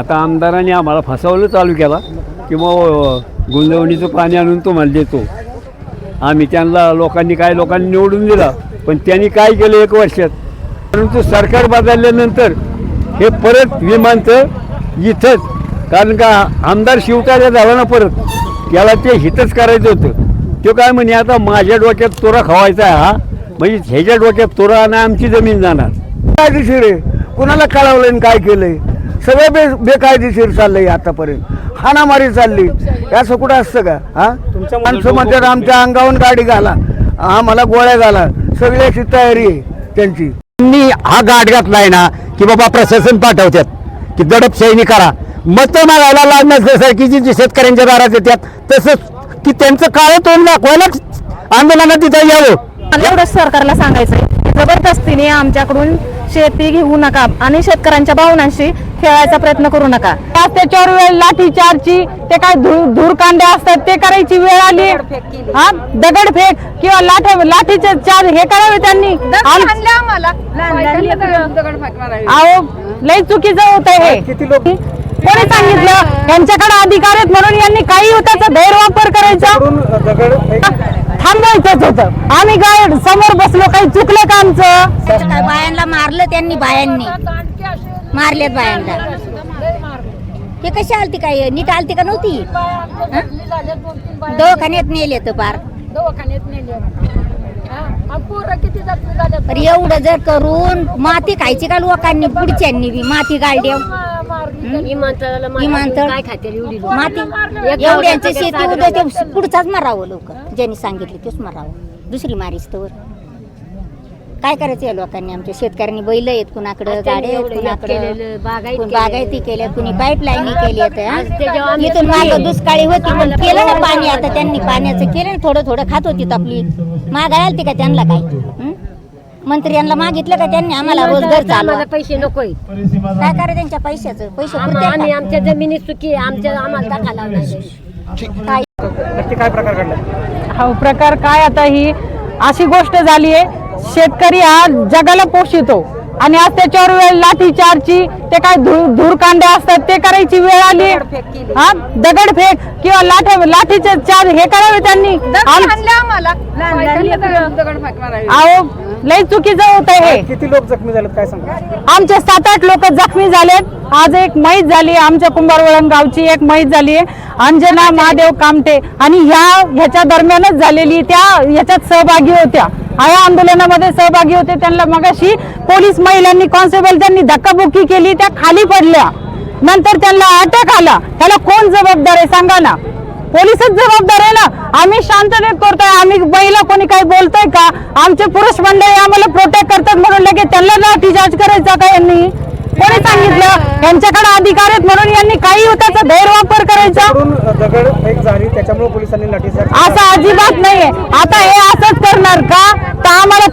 आता आमदारांनी आम्हाला फसवलं चालू केला की मग गुंजवणीचं पाणी आणून तुम्हाला देतो. आम्ही त्यांना लोकांनी काय लोकांनी निवडून दिला पण त्यांनी काय केलं एक वर्षात? परंतु सरकार बदलल्यानंतर हे परत विमानचं इथंच कारण का आमदार शिवकार्या झाला ना परत त्याला ते हितच करायचं होतं. तो काय म्हणे आता माझ्या डोक्यात तोरा खवायचा आहे हा म्हणजे ह्याच्या डोक्यात तोरा आणि आमची जमीन जाणार. कायदेशीर आहे कुणाला कळावलं आणि काय केलंय? सगळं बे बेकायदेशीर चाललंय आतापर्यंत. हाणामारी चालली. हे असं कुठं असतं का? हा? माणसं म्हणतात आमच्या अंगावून गाडी घाला. आम्हाला गोळ्या घाला. सगळी अशी तयारी आहे त्यांची. त्यांनी हा गाठ घातलाय ना की बाबा प्रशासन पाठवतात की दडपशाहीने करा. मत मागायला लाज नसल्यासारखी जी जी शेतकऱ्यांच्या दारात येतात तसंच की त्यांचं काळ तोंड दाखवायलाच आंदोलनात तिथं यावं. मला एवढंच सरकारला सांगायचंय जबरदस्तीने आमच्याकडून शेती घेऊ नका. आणि शेतकऱ्यांच्या भावनांशी खेळायचा प्रयत्न करू नका. त्याच्यावर वेळ लाठी चारची ते काय धूर धूरकांडे असतात ते करायची वेळ आली. हा? दगडफेक किंवा लाठ लाठीचे चार हे करावे त्यांनी. आम- अहो लई चुकीचं होत हे. किती लोक कोणी सांगितलं? यांच्याकडे अधिकार आहेत म्हणून यांनी काही त्याचा गैरवापर करायचा. थांबवायचंच होतं. आम्ही काय समोर बसलो काही चुकलं का आमचं? बायांना मारलं त्यांनी बायांनी. मारलेत बायांना. हे कशी आलती काय? नीट आलती का नव्हती? हं? दवाखान्यात नेले तर पार तर एवढं जर करून माती खायची का लोकांनी पुढच्यांनी बी? माती काय खाते माती एवढ्यांचं शेती उद्या ते पुढचाच मारावं लोक. ज्यांनी सांगितले तेच मारावं. दुसरी मारीस तर काय करायचं या लोकांनी? आमच्या शेतकऱ्यांनी बैल आहेत कुणाकडं गाड्या आहेत कुणाकडं कोण बागायती केल्या कुणी पाईपलाईन केली इथून माग दुष्काळी होती पण केलं ना पाणी आता त्यांनी पाण्याचं केलं ना थोडं थोडं खात होती आपली. मागाय आलती का त्यांना काय? हं? मंत्र्यांना मागितलं का त्यांनी? आम्हाला रोजगार चालू आम्हाला पैसे नकोय. काय करायचं त्यांच्या पैशाचं? पैसे? आम्ही आमच्या जमिनीत सुखी आहे. आमच्या आम्हाला दाखा काय हा प्रकार काय आता ही? अशी गोष्ट झाली आहे शेतकरी हा जगाला पोषितो आणि आज त्याच्यावर वेळ लाठी चारची ते काय धूर धूरकांडे असतात ते करायची वेळ आली. हा? दगडफेक किंवा लाठ लाठीचे चार हे करावे त्यांनी. अहो लई चुकीचं होत हे. किती लोक जखमी झालेत काय सांगा? आमचे सात आठ लोक जखमी झालेत. आज एक मैत झाली आमच्या कुंभारवळण गावची एक मैत झाली अंजना महादेव कामटे. आणि ह्या ह्याच्या दरम्यानच झालेली त्या ह्याच्यात सहभागी होत्या. या आंदोलनामध्ये सहभागी होते. त्यांना मगाशी पोलीस महिलांनी कॉन्स्टेबल त्यांनी धक्काबुक्की केली त्या खाली पडल्या. नंतर त्यांना अटक आला. त्याला कोण जबाबदार आहे सांगा ना. पोलीसच जबाबदार आहे ना. आम्ही शांततेत करतोय. आम्ही महिला कोणी काही बोलतोय का? आमचे पुरुष मंडळी आम्हाला प्रोटेक्ट करतात म्हणून लगेच त्यांना लाठीचार्ज करायचा का यांनी? कोणी सांगितलं? यांच्याकडे अधिकार आहेत म्हणून यांनी काही त्याचा गैरवापर करायचा. असं अजिबात नाहीये. आता हे असंच करणार का?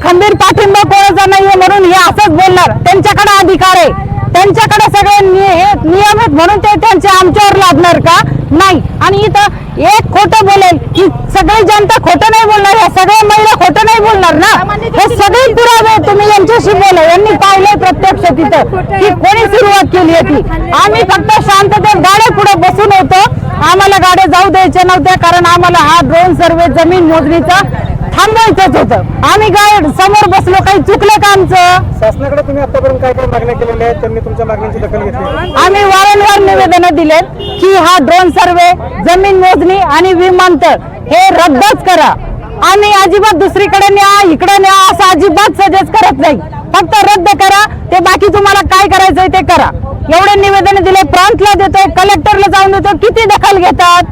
खंबीर पाठिंबा कोणाचा नाहीये म्हणून हे असंच बोलणार. त्यांच्याकडे अधिकार आहे. त्यांच्याकडे सगळे नि- नियम आहेत म्हणून ते त्यांचे आमच्यावर लादणार का? नाही. आणि इथं एक खोटं बोलेल की सगळी जनता खोटं नाही बोलणार या सगळ्या महिला खोटं नाही बोलणार ना? हे सगळे पुरावे तुम्ही यांच्याशी बोला. यांनी पाहिलंय प्रत्यक्ष तिथं की कोणी सुरुवात केली होती आम्ही फक्त शांततेत गाड्या पुढे बसून होतो. आम्हाला गाड्या जाऊ द्यायच्या नव्हत्या कारण आम्हाला हा ड्रोन सर्वे जमीन मोजणीचा थांबवायचंच होतं. आम्ही काय समोर बसलो काही चुकलं का आमचं? शासनाकडे तुम्ही आतापर्यंत काय काय मागण्या केलेल्या आहेत? त्यांनी तुमच्या मागण्यांची दखल घेतली आम्ही वारंवार निवेदन दिलेत की हा ड्रोन सर्वे जमीन मोजणी आणि विमानतळ हे रद्दच करा. आम्ही अजिबात दुसरीकडे न्या इकडे न्या असं अजिबात सजेस्ट करत नाही. फक्त रद्द करा ते बाकी तुम्हाला काय करायचंय ते करा. एवढे निवेदन दिले प्रांतला देतोय कलेक्टरला जाऊन देतो किती दखल घेतात?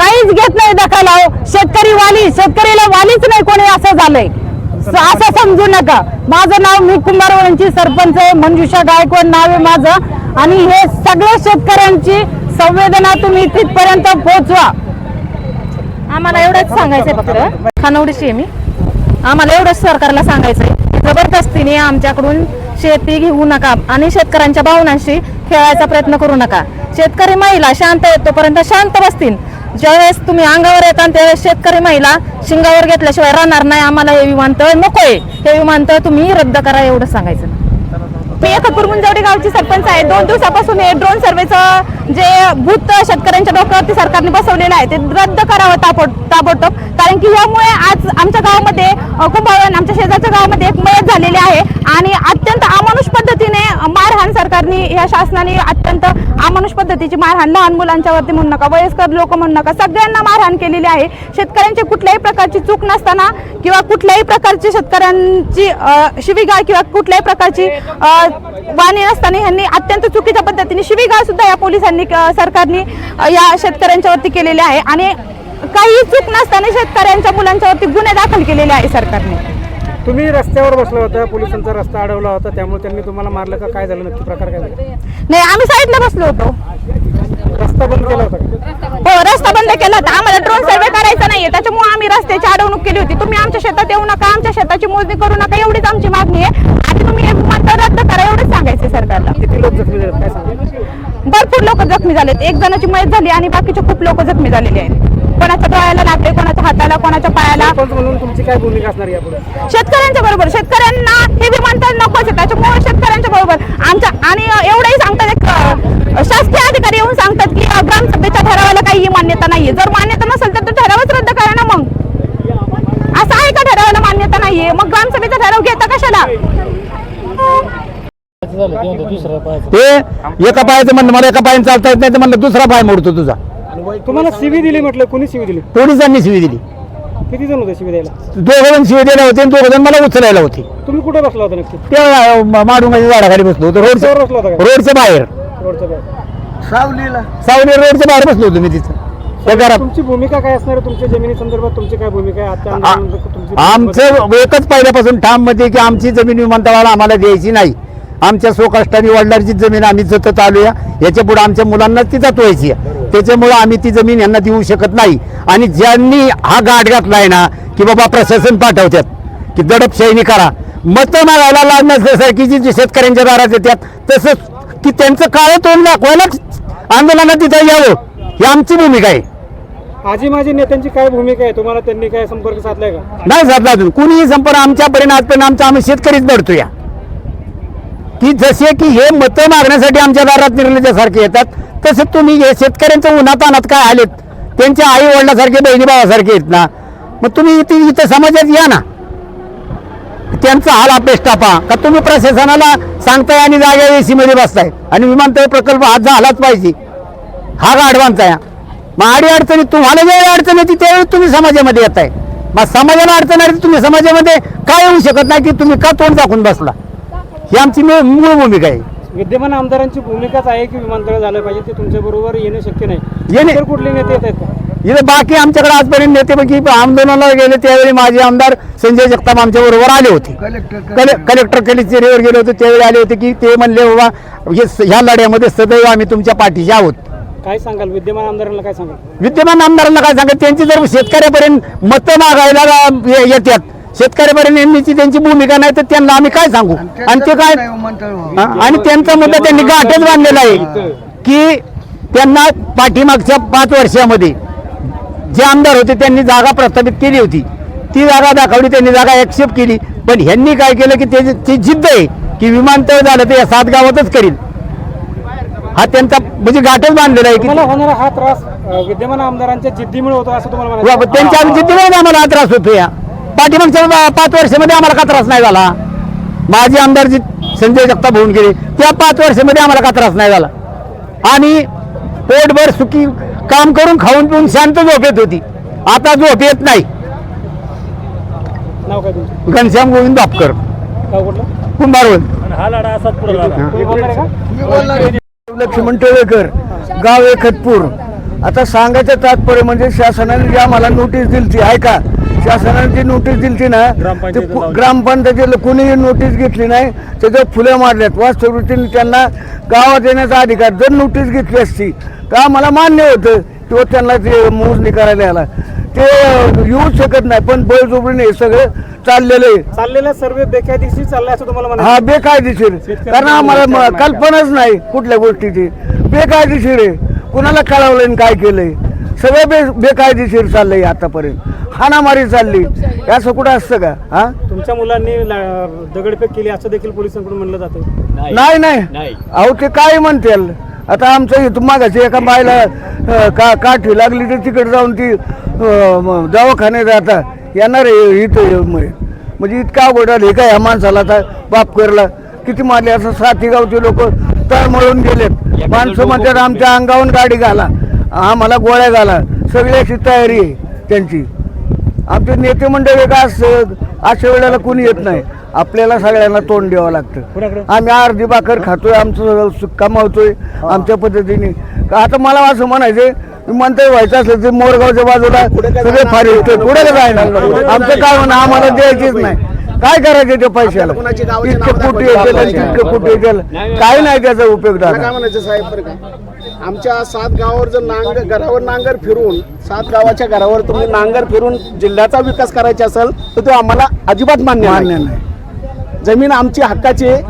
काहीच घेत नाही दखल अहो शेतकरी वाली शेतकरीला वालीच नाही कोणी असं झालंय. असं समजू नका. माझं नाव मी कुंभारवळांची सरपंच आहे मंजुषा गायकवाड नाव आहे माझं. आणि हे सगळ्या शेतकऱ्यांची संवेदना तुम्ही तिथपर्यंत पोहोचवा. आम्हाला एवढंच सांगायचंय फक्त. खानवडीची आहे मी. आम्हाला एवढंच सरकारला सांगायचंय जबरदस्तीने आमच्याकडून शेती घेऊ नका आणि शेतकऱ्यांच्या भावनांशी खेळायचा प्रयत्न करू नका. शेतकरी महिला शांत आहेत तोपर्यंत शांत बसतील. ज्यावेळेस तुम्ही अंगावर येता त्यावेळेस शेतकरी महिला शिंगावर घेतल्याशिवाय राहणार नाही आम्हाला हे विमानतळ नकोय. हे विमानतळ तुम्ही रद्द करा एवढं सांगायचं. मी एकतपूर मुंजवडी गावची सरपंच आहे. दोन दिवसापासून हे ड्रोन सर्वेचं जे भूत शेतकऱ्यांच्या डोक्यावरती सरकारने बसवलेलं आहे ते रद्द करावं ताबड ताबडतोब. कारण की यामुळे आज आमच्या गावामध्ये अ, आमच्या शेजारच्या गावामध्ये एक मयत झालेली आहे आणि अत्यंत अमानुष पद्धतीने मारहाण सरकारने या शासनाने अत्यंत अमानुष पद्धतीची मारहाण लहान मुलांच्या वरती म्हणू नका. वयस्कर लोक म्हणू नका. सगळ्यांना मारहाण केलेली आहे. शेतकऱ्यांची कुठल्याही प्रकारची चूक नसताना किंवा कुठल्याही प्रकारची शेतकऱ्यांची अ, शिवीगाळ किंवा कुठल्याही प्रकारची वाणी नसताना ह्यांनी अत्यंत चुकीच्या पद्धतीने शिवीगाळ सुद्धा या पोलिसांनी सरकारने या शेतकऱ्यांच्यावरती केलेली आहे. आणि काही चूक नसताना शेतकऱ्यांच्या मुलांच्यावरती गुन्हे दाखल केलेले आहे सरकारने. तुम्ही रस्त्यावर बसला होता पोलिसांचा रस्ता अडवला होता त्यामुळे त्यांनी तुम्हाला मारलं का? काय झालं? नक्की प्रकार काय झाला? नाही आम्ही साईडला बसलो होतो. रस्ता बंद केला होता का? हो रस्ता बंद केला होता. आम्हाला ड्रोन सर्वे करायचा नाहीये. त्याच्यामुळे आम्ही रस्त्याची अडवणूक केली होती. तुम्ही आमच्या शेतात येऊ नका आमच्या शेताची मोजणी करू नका एवढीच आमची मागणी आहे. आणि तुम्ही हे विमानतळ रद्द करा एवढंच सांगायचे सरकारला. किती लोक जखमी झाले काय सांगा भरपूर लोक जखमी झालेत. एक जणाची मयत झाली आणि बाकीचे खूप लोक जखमी झालेले आहेत. कोणाच्या डोळ्याला लागले कोणाच्या हाताला कोणाच्या पायाला. सरपंच म्हणून काय भूमिका असणार यापुढे? शेतकऱ्यांच्या बरोबर शेतकऱ्यांना हे विमानतळ नकोच आहे त्याच्यामुळे शेतकऱ्यांच्या बरोबर. आमच्या आणि एवढंही सांगतात एक शासकीय अधिकारी येऊन सांगतात की ग्रामसभेच्या ठरावाला काही मान्यता नाहीये. जर मान्यता नसेल तर तो ठरावच रद्द करा ना मग. असं आहे का ठरावाला मान्यता नाहीये? मग ग्रामसभेचा ठराव घेता कशाला? ते एका पायाचं म्हणणं मला एका पायाने चालता येत नाही तर म्हणलं दुसरा पाय मोडतो तुझा. तुम्हाला शिवी दिली म्हटलं कोणी शिवी दिली? पोलिसांनी शिवी दिली. किती जण होते शिवी द्यायला? दोघं जण शिवी द्यायला होते आणि दोघं जण मला उचलायला होते. तुम्ही कुठे बसला होता नक्की? ते माडुंगाच्या झाडाखाली बसलो होतो. रोडच्या रस्त्यावर बसला होता का? रोडच्या बाहेर. रोडच्या बाहेर. सावलीला. सावली रोडच्या बाहेर बसलो होतो मी तिथं. त्या घरात तुमची भूमिका काय असणार आहे तुमच्या जमिनी संदर्भात? तुमची काय भूमिका आहे? आजच्या आंदोलनात तुमची आमचं एकच पहिल्यापासून ठाममध्ये की आमची जमीन विमानतळाला आम्हाला द्यायची नाही. आमच्या स्वकष्टाने वडिलांची जमीन आम्ही जतत आलोया. याच्यापुढे आमच्या मुलांना ती जतवायची आहे त्याच्यामुळं आम्ही ती जमीन यांना देऊ शकत नाही. आणि ज्यांनी हा गाठ घातलाय ना की बाबा प्रशासन पाठवतात की दडपशाहीने करा. मतं मागायला लाज नसल्यासारखी जी जी शेतकऱ्यांच्या दारात येतात तसंच की त्यांचं काळं तोंड दाखवायलाच आंदोलनात तिथं यावं. ही आमची भूमिका आहे. आजी माझी नेत्यांची काय भूमिका आहे? तुम्हाला त्यांनी काय संपर्क साधलाय का? नाही साधला अजून. कुणीही संपर्क आमच्यापर्यंत आजपर्यंत आमचा आम्ही शेतकरीच या की जसे की हे मतं मागण्यासाठी आमच्या दारात निर्णयासारखे येतात तसे तुम्ही हे शेतकऱ्यांचं उन्हातानात काय आलेत? त्यांच्या आई वडिलासारखे बहिणी भावासारखे आहेत ना? मग तुम्ही इथे इथं समाजात या ना. त्यांचा हाल अपेश टापा का तुम्ही प्रशासनाला सांगताय आणि जाग्या एसी मध्ये बसताय? आणि विमानतळ प्रकल्प हा झालाच पाहिजे. हा गाढवांचा आहे? मग आडी अडचणी तुम्हाला ज्यावेळी अडचण येते त्यावेळी तुम्ही समाजामध्ये येत आहे मग समाजाला अडचण आली तुम्ही समाजामध्ये काय येऊ शकत नाही की तुम्ही का तोंड दाखवून बसला? ही आमची मूळ मूळ भूमिका आहे. विद्यमान आमदारांची भूमिकाच आहे की विमानतळ झालं पाहिजे ते तुमच्या बरोबर येणं शक्य नाही. येणे- इतर कुठले नेते येत आहेत का? इथं बाकी आमच्याकडे आजपर्यंत नेते पैकी आंदोलनाला गेले त्यावेळी माझे आमदार संजय जगताप आमच्या बरोबर आले होते. कलेक्टर कले कलेक्टर कचेरीवर गेले होते त्यावेळी आले होते की ते म्हणले बाबा हे ह्या लढ्यामध्ये सदैव आम्ही तुमच्या पाठीशी आहोत. काय सांगाल? विद्यमान आमदारांना काय सांगाल? विद्यमान आमदारांना काय सांगत त्यांची जर शेतकऱ्यापर्यंत मतं मागायला ये- येतात शेतकऱ्यापर्यंत येण्याची त्यांची भूमिका नाही तर त्यांना आम्ही काय सांगू? आणि ते काय हा, आणि त्यांचा मुद्दा त्यांनी गाठच बांधलेला आहे की त्यांना पाठीमागच्या पाच वर्षामध्ये जे आमदार होते त्यांनी जागा प्रस्थापित केली होती. ती जागा दाखवली त्यांनी जागा ऍक्सेप्ट केली. पण ह्यांनी काय केलं की ते ती जिद्द आहे की विमानतळ झालं ते या सात गावातच करील हा त्यांचा म्हणजे गाठच बांधलेला आहे की होणारा हा त्रास विद्यमान आमदारांच्या जिद्दीमुळे होतो असं तुम्हाला त्यांच्या जिद्दीमुळे आम्हाला हा त्रास होतो या पाठीमागच्या पाच वर्षामध्ये आम्हाला का त्रास नाही झाला? माझे आमदार जी संजय जगताप होऊन गेले त्या पाच वर्षामध्ये आम्हाला का त्रास नाही झाला? आणि पोटभर सुखी काम करून खाऊन पिऊन शांत झोप येत होती. आता झोप येत नाही. नाव काय तुमचं? घनश्याम गोविंद बापकर. गाव कुठलं? कुंभारवल. तुम्ही बोलणार आहे का? लक्ष्मण टेळेकर गाव एकतपूर. आता सांगायचं तात्पर्य म्हणजे शासनाने जी आम्हाला नोटीस दिली ती ऐका शासनाने जी नोटीस दिली ना ते कु- ग्रामपंचायतीला कोणीही नोटीस घेतली नाही. त्याच्या फुले मारल्यात वास्तवृत्तीने त्यांना गावात येण्याचा अधिकार जर नोटीस घेतली असती तर आम्हाला मान्य होतं किंवा त्यांना ते मोजणी करायला याला ते येऊ शकत नाही पण बळजोबरीने हे सगळं चाललेलं आहे. चाललेला सर्वे बेकायदेशीर चाललाय असं तुम्हाला म्हणायचं हा बेकायदेशीर. कारण आम्हाला कल्पनाच नाही कुठल्या गोष्टीची. बेकायदेशीर आहे. कुणाला कळवलं आणि काय केलंय? सगळं बे बेकायदेशीर चाललंय आतापर्यंत. हाणामारी चालली. असं कुठं असतं का? हा? तुमच्या मुलांनी ला- दगडफेक केली असं देखील पोलिसांकडून म्हणलं जातं. नाही. नाही नाही. अहो ते काय म्हणतील? आता आमचं इथं मागाशी एका बायला अं, का काठी लागली तर तिकडे जाऊन ती अं, म- दवाखान्यात जाता येणार आहे इथं म्हणजे इतका अवघड हे काय ह्या माणसाला आता बाप करला? किती मारले? असं साथी गावचे लोक तळमळून गेलेत. माणसं म्हणतात आमच्या अंगावून गाडी घाला. आम्हाला गोळ्या घाला. सगळी अशी तयारी आहे त्यांची. आमचे नेते मंडळी का असं अशा वेळेला कोणी येत नाही. आपल्याला सगळ्यांना तोंड द्यावं लागतं. आम्ही अर्धी भाकर खातोय आमचं कमावतोय आमच्या पद्धतीने. आता मला असं म्हणायचं म्हणतोय व्हायचं असलं ते मोरगावच्या बाजूला सगळे फार पुढे काय आमचं काय म्हणा आम्हाला द्यायचीच नाही. काय करायचं त्या पैशाला? इतकं कुठे येतील आणि तितकं कुठे येतील? काही नाही. त्याचा उपयोग मला आमच्या सात गावावर जर नांगर घरावर नांगर फिरून सात गावाच्या घरावर तुम्ही नांगर फिरून जिल्ह्याचा विकास करायचा असेल तर तो आम्हाला अजिबात मान्य मान्य नाही. जमीन आमची हक्काची आहे.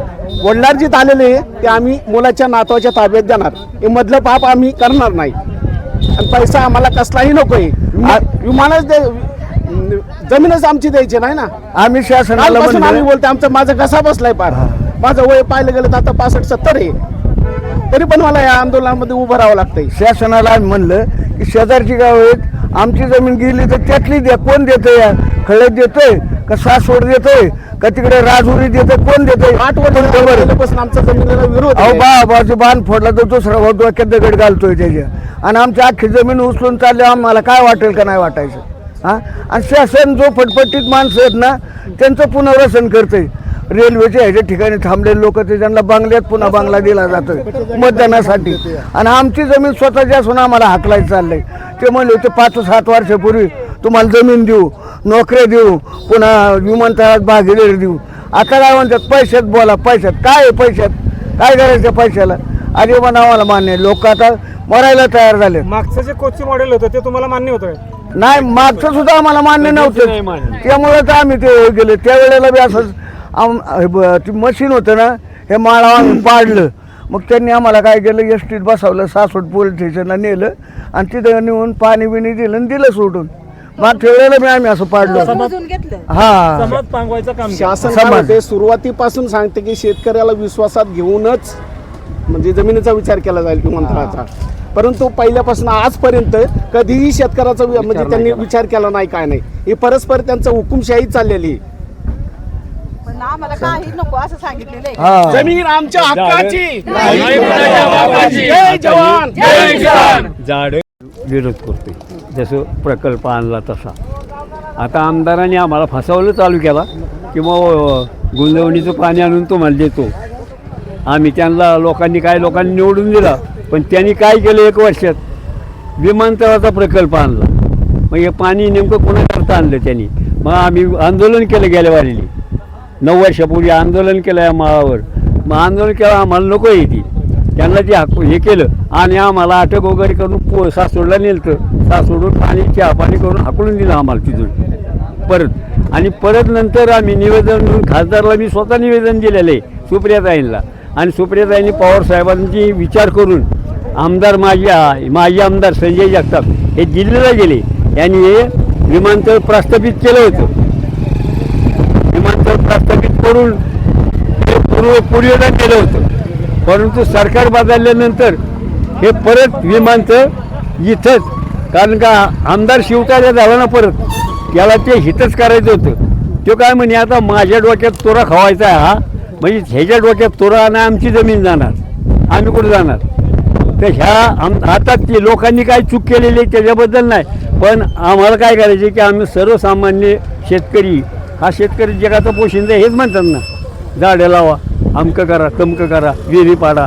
वडिलांजीत आलेले आहे, ते आम्ही मुलाच्या नातवाच्या ताब्यात देणार. हे मधलं पाप आम्ही करणार नाही. आणि पैसा आम्हाला कसलाही नकोय विमानच दे जमीनच आमची द्यायची नाही ना. आम्ही शासनाला कालपासून आम्ही बोलतो आमचा माझा कसा बसलाय पार. माझं वय पाहिलं गेलं तर आता पासष्ट सत्तर आहे. तरी पण मला या आंदोलनामध्ये उभं राहावं लागतंय. शासनाला आम्ही म्हणलं की शेजारची गाव आहेत आमची जमीन गेली तर त्यातली द्या. कोण देतंय या? खळ्यात देतोय का सासवड देतोय? का तिकडे राजुरी देतोय? कोण देतोय? आठ वर्ष पहिल्यापासून आमचा जमिनीला विरोध अहो आहे. बा बाजू बांध फोडला तर दुसरा भाऊ डोक्यात दगड घालतोय त्याच्या. आणि आमची अख्खी जमीन उचलून चालली आम्हाला काय वाटेल का नाही वाटायचं? हा? आणि शासन जो फटफटीत माणसं आहेत ना त्यांचं पुनर्वसन करतंय. रेल्वेच्या ह्याच्या ठिकाणी थांबलेले लोक ते त्यांना बांगल्यात पुन्हा बांगला दिला जातोय मतदानासाठी. आणि आमची जमीन स्वतःची असून आम्हाला हाकलायचं चाललंय. ते म्हणले होते पाच सात वर्षापूर्वी तुम्हाला जमीन देऊ नोकऱ्या देऊ पुन्हा विमानतळात भागीदारी देऊ. आता काय म्हणतात पैशात बोला पैशात. काय आहे पैशात? काय करायचं पैशाला? अरे पण आम्हाला मान्य आहे. लोक आता मरायला तयार झाले मागचं जे कोचची मॉडेल होतं ते तुम्हाला मान्य होतं का? नाही मागचं सुद्धा आम्हाला मान्य नव्हतं. त्यामुळे तर आम्ही ते गेले. त्यावेळेला बी असंच आम- मशीन होतं ना हे माळा पाडलं. मग त्यांनी आम्हाला काय केलं एस टीत बसवलं सासवड पोलीस स्टेशनला नेलं आणि तिथं नेऊन पाणी बिणी दिलं आणि दिलं सोडून. मागच्या वेळेला बी आम्ही असं पाडलं. हा. शासन काय समाज. म्हणते सुरुवातीपासून सांगते की शेतकऱ्याला विश्वासात घेऊनच म्हणजे जमिनीचा विचार केला जाईल विमानतळाचा परंतु पहिल्यापासून आजपर्यंत कधीही शेतकऱ्याचा वि- म्हणजे त्यांनी विचार केला नाही काय नाही. ही परस्पर त्यांचं हुकुमशाही चाललेली आहे. पण आम्हाला काही नको असं सांगितलेलं आहे. हा. जमीन आमच्या हक्काची. जय जवान. जय किसान. झाड विरोध करतोय. जसं प्रकल्प आणला तसा. आता आमदारांनी आम्हाला फसवलं तालुक्याला की मग गुंजवणीचं पाणी आणून तुम्हाला देतो. आम्ही त्यांना लोकांनी काय लोकांनी निवडून दिला पण त्यांनी काय केलं एक वर्षात? विमानतळाचा प्रकल्प आणला. मग हे पाणी नेमकं कोणाकरता आणलं त्यांनी? मग आम्ही आंदोलन केलं गेल्या वारीली नऊ वर्षापूर्वी आंदोलन केलं या माळावर. मग आंदोलन केलं आम्हाला नको येते त्यांना ते हाक हे केलं. आणि आम्हाला अटक वगैरे करून पो सासूडला नेलं सासूडून पाणी चहा पाणी करून हाकलून दिलं आम्हाला तिथून. परत. आणि परत नंतर आम्ही निवेदन देऊन खासदारला मी स्वतः निवेदन दिलेलं आहे सुप्रियाताईंना आणि सुप्रियाताईंनी पवार साहेबांची विचार करून आमदार माझी माजी आमदार संजय जगताप हे दिल्लीला गेले. यांनी हे विमानतळ प्रस्थापित केलं होतं. प्रस्थापित करून ते पूर्व पूर्वदान केलं होतं. परंतु सरकार बदलल्यानंतर हे परत विमानतळ इथंच कारण का आमदार शिवतार्या झाला ना परत त्याला ते हितच करायचं होतं. तो काय म्हणे आता माझ्या डोक्यात तोरा खवायचा आहे हा. म्हणजे ह्याच्या डोक्यात तोरा आणि आमची जमीन जाणार. आम्ही कुठं जाणार? तर ह्या आम आता ते लोकांनी काय चूक केलेली आहे त्याच्याबद्दल नाही. पण आम्हाला काय करायचे की आम्ही सर्वसामान्य शेतकरी हा शेतकरी जगाचा पोशिंदा हेच म्हणतात ना. झाडं लावा अमकं करा तमकं करा विहिरी पाडा.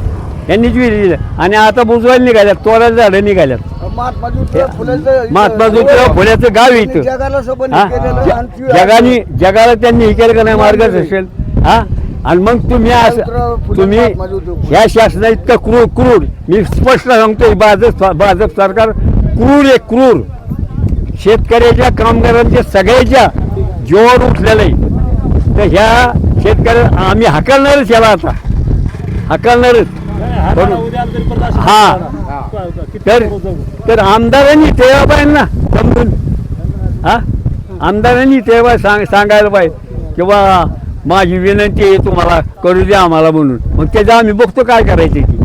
यांनीच विहिरी दिल्या. आणि आता बुजवायला निघाल्यात तोराला झाडं निघाल्यात. महात्मा ज्योतिबा फुल्याचं गाव इथं. हा? जगाने जगाला त्यांनी हे केलं का नाही मार्गदर्शन हा? आणि मग तुम्ही असं तुम्ही ह्या शासना इतकं क्रूर क्रूर. मी स्पष्ट सांगतोय भाजप भाजप सरकार क्रूर आहे क्रूर. शेतकऱ्याच्या कामगारांच्या सगळ्याच्या जोर उठलेलं आहे. तर ह्या शेतकऱ्या आम्ही हकलणारच याला आता. हकलणारच. हा. तर तर आमदारांनी ते पाहिजे ना समजून. हा? आमदारांनी तेव्हा सांग सांगायला पाहिजे. किंवा माझी विनंती आहे तुम्हाला करू द्या आम्हाला म्हणून. मग त्याचं आम्ही बघतो काय करायचं ती.